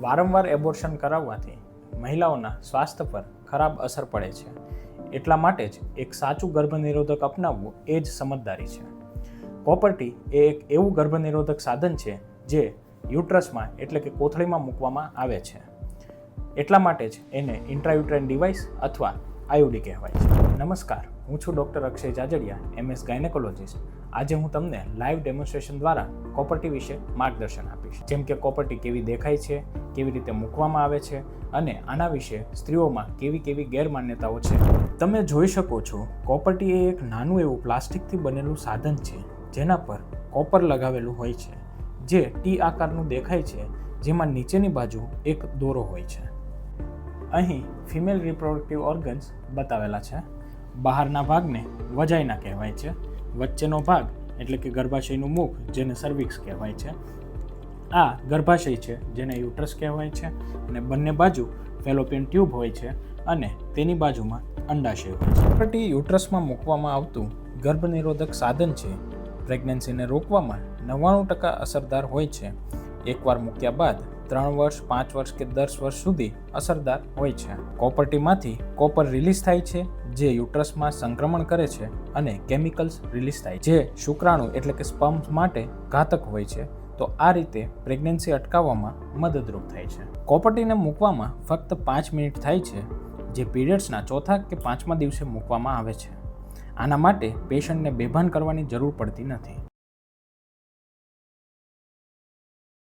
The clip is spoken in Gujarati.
વારંવાર એબોર્શન કરાવવાથી મહિલાઓના સ્વાસ્થ્ય પર ખરાબ અસર પડે છે. એટલા માટે જ એક સાચું ગર્ભનિરોધક અપનાવવું એ જ સમજદારી છે. કોપરટી એ એક એવું ગર્ભનિરોધક સાધન છે જે યુટ્રસમાં એટલે કે કોથળીમાં મૂકવામાં આવે છે. એટલા માટે જ એને ઇન્ટ્રાયુટ્રેન ડિવાઇસ અથવા આયુડી કહેવાય છે. નમસ્કાર. હું છું doctor Akshay Jajadiya, MS gynaecologist. આજે હું તમને લાઈવ ડેમોન્સ્ટ્રેશન દ્વારા કોપર્ટી વિશે માર્ગદર્શન આપીશ. જેમ કે કોપર્ટી કેવી દેખાય છે, કેવી રીતે મૂકવામાં આવે છે અને આના વિશે સ્ત્રીઓમાં કેવી કેવી ગેરમાન્યતાઓ છે. તમે જોઈ શકો છો, કોપર્ટી એ એક નાનું એવું પ્લાસ્ટિકથી બનેલું સાધન છે, જેના પર કોપર લગાવેલું હોય છે, જે ટી આકારનું દેખાય છે, જેમાં નીચેની બાજુ એક દોરો હોય છે. અહીં ફિમેલ રિપ્રોડક્ટિવ ઓર્ગન્સ બતાવેલા છે. બહારના ભાગને વજાઈના કહેવાય છે. વચ્ચેનો ભાગ એટલે કે ગર્ભાશયનું મુખ જેને સર્વિક્સ કહેવાય છે. આ ગર્ભાશય છે જેને યુટ્રસ કહેવાય છે અને બંને બાજુ ફેલોપિયન ટ્યુબ હોય છે અને તેની બાજુમાં અંડાશય હોય છે. પ્રોપર્ટી યુટ્રસમાં મૂકવામાં આવતું ગર્ભનિરોધક સાધન છે. પ્રેગ્નન્સીને રોકવામાં નવ્વાણું ટકા અસરદાર હોય છે. એકવાર મૂક્યા બાદ ત્રણ વર્ષ, પાંચ વર્ષ કે દસ વર્ષ સુધી અસરદાર હોય છે. કોપરટીમાંથી કોપર રિલીઝ થાય છે. જે યુટ્રસમાં સંક્રમણ કરે છે અને કેમિકલ્સ રિલીઝ થાય જે શુક્રાણુ એટલે કે સ્પમ્સ માટે ઘાતક હોય છે, તો આ રીતે પ્રેગ્નન્સી અટકાવવામાં મદદરૂપ થાય છે. કોપર્ટીને મૂકવામાં ફક્ત પાંચ મિનિટ થાય છે, જે પીરિયડ્સના ચોથા કે પાંચમા દિવસે મૂકવામાં આવે છે. આના માટે પેશન્ટને બેભાન કરવાની જરૂર પડતી નથી.